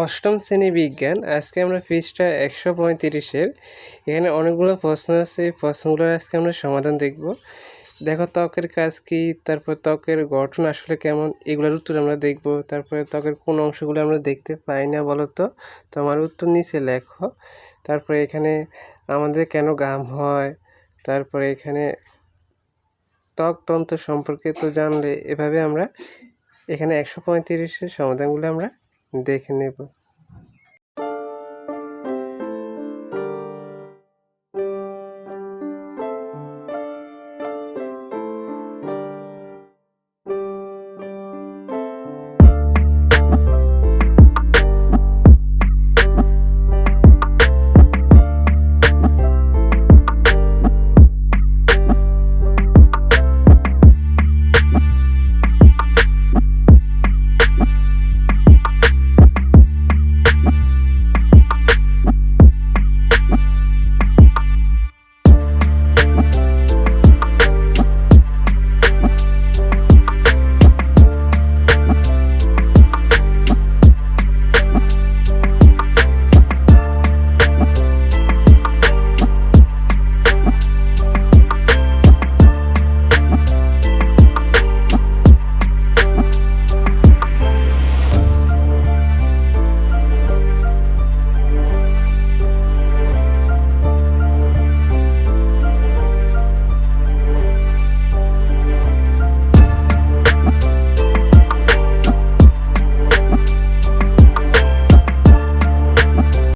অষ্টম শ্রেণি বিজ্ঞান। আজকে আমরা পৃষ্ঠা একশো পঁয়ত্রিশের। এখানে অনেকগুলো প্রশ্ন আছে। এই প্রশ্নগুলোর আজকে আমরা সমাধান দেখব। দেখো ত্বকের কাজ কি? তারপর ত্বকের গঠন আসলে কেমন? এগুলোর উত্তর আমরা দেখব। তারপরে ত্বকের কোন অংশগুলো আমরা দেখতে পাই না বলো তো তোমার উত্তর নিচে লেখো। তারপরে এখানে আমাদের কেন গাম হয়? তারপরে এখানে ত্বক ত্বকতন্ত্র সম্পর্কে তো জানলে এভাবে আমরা এখানে একশো পঁয়ত্রিশের সমাধানগুলো আমরা দেখে নেব